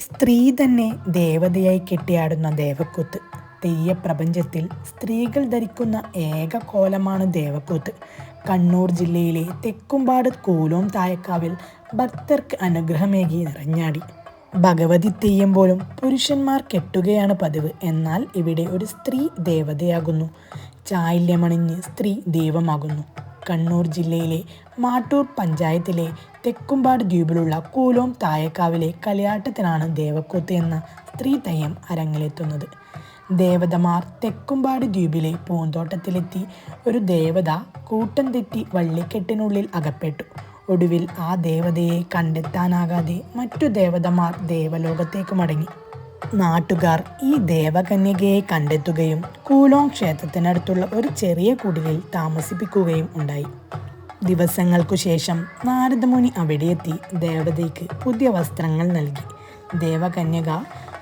സ്ത്രീ തന്നെ ദേവതയായി കെട്ടിയാടുന്ന ദേവക്കൂത്ത്. തെയ്യപ്രപഞ്ചത്തിൽ സ്ത്രീകൾ ധരിക്കുന്ന ഏക കോലമാണ് ദേവക്കൂത്ത്. കണ്ണൂർ ജില്ലയിലെ തെക്കുംപാട് കൂലോം തായക്കാവിൽ ഭക്തർക്ക് അനുഗ്രഹമേകി നിറഞ്ഞാടി. ഭഗവതി തെയ്യം പോലും പുരുഷന്മാർ കെട്ടുകയാണ് പതിവ്. എന്നാൽ ഇവിടെ ഒരു സ്ത്രീ ദേവതയാകുന്നു. ചായല്യമണിഞ്ഞ് സ്ത്രീ ദൈവമാകുന്നു. കണ്ണൂർ ജില്ലയിലെ മാട്ടൂർ പഞ്ചായത്തിലെ തെക്കുംപാട് ദ്വീപിലുള്ള കൂലോം തായക്കാവിലെ കളിയാട്ടത്തിനാണ് ദേവക്കൂത്ത് എന്ന സ്ത്രീ തെയ്യം അരങ്ങിലെത്തുന്നത് ദേവതമാർ തെക്കുംപാട് ദ്വീപിലെ പൂന്തോട്ടത്തിലെത്തി ഒരു ദേവത കൂട്ടം തെറ്റി വള്ളിക്കെട്ടിനുള്ളിൽ അകപ്പെട്ടു. ഒടുവിൽ ആ ദേവതയെ കണ്ടെത്താനാകാതെ മറ്റു ദേവതമാർ ദേവലോകത്തേക്ക് മടങ്ങി. നാട്ടുകാർ ഈ ദേവകന്യകയെ കണ്ടെത്തുകയും കൂലോങ് ക്ഷേത്രത്തിനടുത്തുള്ള ഒരു ചെറിയ കുടിലിൽ താമസിപ്പിക്കുകയും ഉണ്ടായി. ദിവസങ്ങൾക്കു ശേഷം നാരദമുനി അവിടെയെത്തി ദേവതയ്ക്ക് പുതിയ വസ്ത്രങ്ങൾ നൽകി. ദേവകന്യക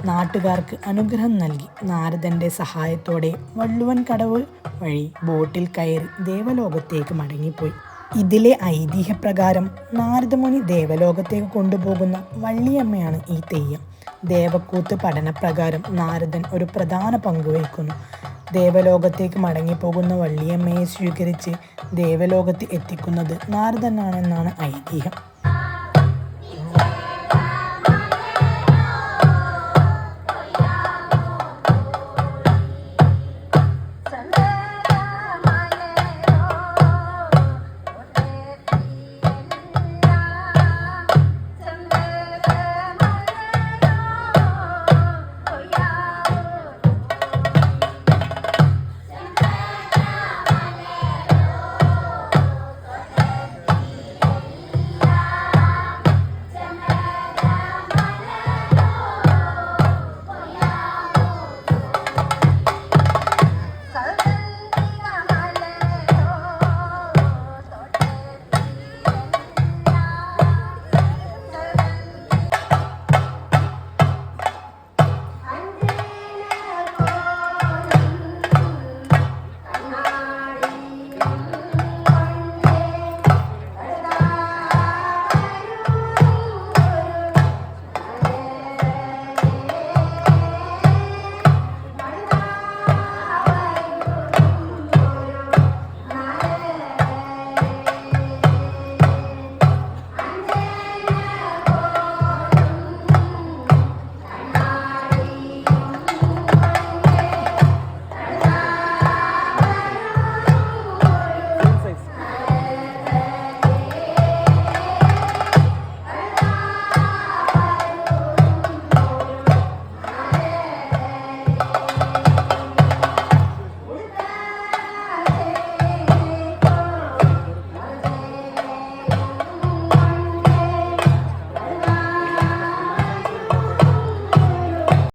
നാട്ടുകാർക്ക് അനുഗ്രഹം നൽകി. നാരദന്റെ സഹായത്തോടെ വള്ളുവൻ കടവ് വഴി ബോട്ടിൽ കയറി ദേവലോകത്തേക്ക് മടങ്ങിപ്പോയി. ഇതിലെ ഐതിഹ്യപ്രകാരം നാരദമുനി ദേവലോകത്തേക്ക് കൊണ്ടുപോകുന്ന വള്ളിയമ്മയാണ് ഈ തെയ്യം. ദേവക്കൂത്ത് പഠനപ്രകാരം നാരദൻ ഒരു പ്രധാന പങ്ക് വഹിക്കുന്നു. ദേവലോകത്തേക്ക് മടങ്ങിപ്പോകുന്ന വള്ളിയമ്മയെ സ്വീകരിച്ച് ദേവലോകത്ത് എത്തിക്കുന്നത് നാരദനാണെന്നാണ് ഐതിഹ്യം.